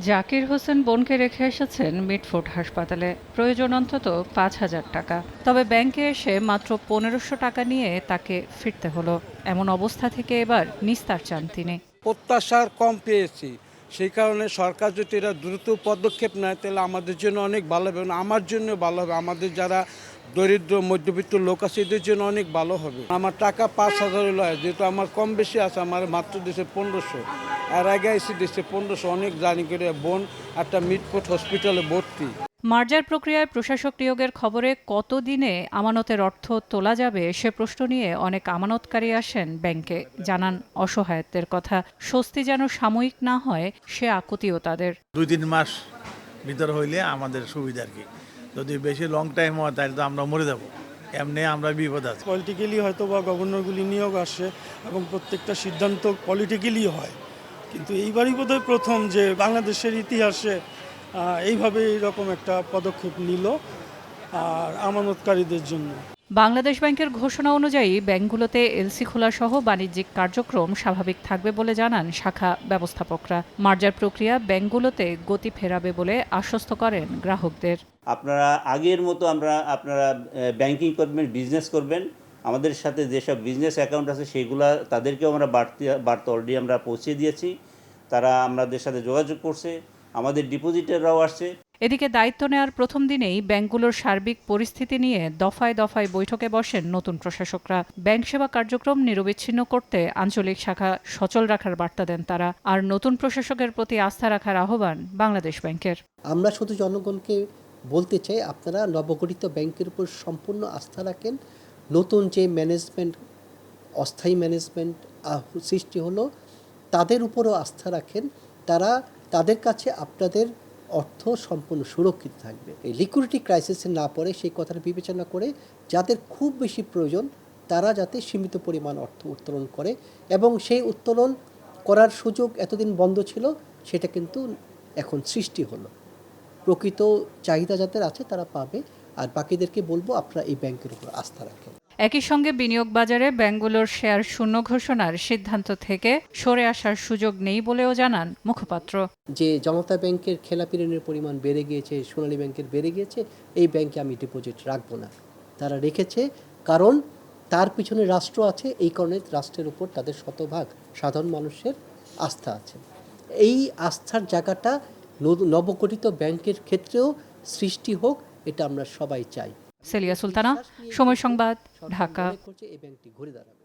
জাকির হোসেন বোনকে রেখে এসেছেন মিটফোর্ড হাসপাতালে। প্রয়োজন অন্তত পাঁচ হাজার টাকা। তবে ব্যাংকে এসে মাত্র পনেরোশো টাকা নিয়ে তাকে ফিরতে হলো। এমন অবস্থা থেকে এবার নিস্তার চান তিনি। প্রত্যাশার কম পেয়েছি। সেই কারণে সরকার যদি এরা দ্রুত পদক্ষেপ নেয়, তাহলে আমাদের জন্য অনেক ভালো হবে আমার জন্য ভালো হবে। আমাদের যারা দরিদ্র, মধ্যবিত্ত লোক আছে, এদের জন্য অনেক ভালো হবে। আমার টাকা পাঁচ হাজার লয়, যেহেতু আমার কম বেশি আছে, আমার মাত্র দেশে পনেরোশো। আর আগে এসে দেশে পনেরোশো অনেক জানি করে বোন একটা মিটফোর্ট হসপিটালে ভর্তি। মার্জার প্রক্রিয়ায় প্রশাসক নিয়োগের খবরে কত দিনে আমানতের অর্থ তোলা যাবে সে প্রশ্ন নিয়ে অনেক আমানতকারী আসেন ব্যাংকে। জানান অসহায়ত্বের কথা। স্বস্তি যেন সাময়িক না হয় সে আকুতিও তাদের। দুই তিন মাস ভিতর হইলে আমাদের সুবিধা আর কি। যদি বেশি লং টাইম হয় তাহলে তো আমরা মরে যাব। এমনি আমরা বিপদ আছি। পলিটিক্যালি হয়তো বা গভর্নরগুলি নিয়োগ আসে এবং প্রত্যেকটা সিদ্ধান্ত পলিটিক্যালি হয়। কিন্তু এইবারই বোধহয় প্রথম যে বাংলাদেশের ইতিহাসে এইভাবে এইরকম একটা পদক্ষেপ নিল আর আমানতকারীদের জন্য। বাংলাদেশ ব্যাংকের ঘোষণা অনুযায়ী ব্যাংকগুলোতে এলসি খোলা সহ বাণিজ্যিক কার্যক্রম স্বাভাবিক থাকবে বলে জানান শাখা ব্যবস্থাপকরা। মার্জার প্রক্রিয়া ব্যাংকগুলোতে গতি ফেরাবে বলে আশ্বস্ত করেন গ্রাহকদের। আপনারা আগের মতো আমরা আপনারা ব্যাংকিং করবেন বিজনেস করবেন আমাদের সাথে যেসব বিজনেস অ্যাকাউন্ট আছে সেগুলো তাদেরকেও আমরা বাড়তি বার্তা অলরেডি আমরা পৌঁছে দিয়েছি। তারা আমাদের সাথে যোগাযোগ করছে আমাদের ডিপোজিটাররাও আসছে। এদিকে দায়িত্ব নেওয়ার প্রথম দিনেই ব্যাংকগুলোর সার্বিক পরিস্থিতি নিয়ে দফায় দফায় বৈঠকে বসেন নতুন প্রশাসকরা। ব্যাংক সেবা কার্যক্রম নিরবিচ্ছিন্ন করতে আঞ্চলিক শাখা সচল রাখার বার্তা দেন তারা আর নতুন প্রশাসকের প্রতি আস্থা রাখার আহ্বান বাংলাদেশ ব্যাংকের। আমরা শুধু জনগণকে বলতে চাই আপনারা নবগঠিত ব্যাংকের উপর সম্পূর্ণ আস্থা রাখেন। নতুন যে ম্যানেজমেন্ট অস্থায়ী ম্যানেজমেন্ট সৃষ্টি হলো, তাদের উপরও আস্থা রাখেন, তারা তাদের কাছে আপনাদের অর্থ সম্পূর্ণ সুরক্ষিত থাকবে। এই লিকুইডিটি ক্রাইসিসে না পড়ে সেই কথাটা বিবেচনা করে যাদের খুব বেশি প্রয়োজন, তারা যাতে সীমিত পরিমাণ অর্থ উত্তোলন করে এবং সেই উত্তোলন করার সুযোগ এতদিন বন্ধ ছিল, সেটা কিন্তু এখন সৃষ্টি হলো। প্রকৃত চাহিদা যাদের আছে তারা পাবে আর বাকিদেরকে বলব আপনারা এই ব্যাংকের উপর আস্থা রাখেন। একই সঙ্গে বিনিয়োগ বাজারে ব্যাংকগুলোর শেয়ার শূন্য ঘোষণার সিদ্ধান্ত থেকে সরে আসার সুযোগ নেই বলেও জানান মুখপাত্র। যে জনতা ব্যাংকের খেলাপি ঋণের পরিমাণ বেড়ে গিয়েছে সোনালী ব্যাংকের বেড়ে গিয়েছে এই ব্যাংকে আমি ডিপোজিট রাখব না। তারা রেখেছে কারণ তার পিছনে রাষ্ট্র আছে এই কারণে রাষ্ট্রের উপর তাদের শতভাগ সাধারণ মানুষের আস্থা আছে। এই আস্থার জায়গাটা নব- নবগঠিত ব্যাংকের ক্ষেত্রেও সৃষ্টি হোক এটা আমরা সবাই চাই। সেলিয়া সুলতানা সময় সংবাদ ঢাকা। এই ব্যাংকটি ঘুরে দাঁড়াবে।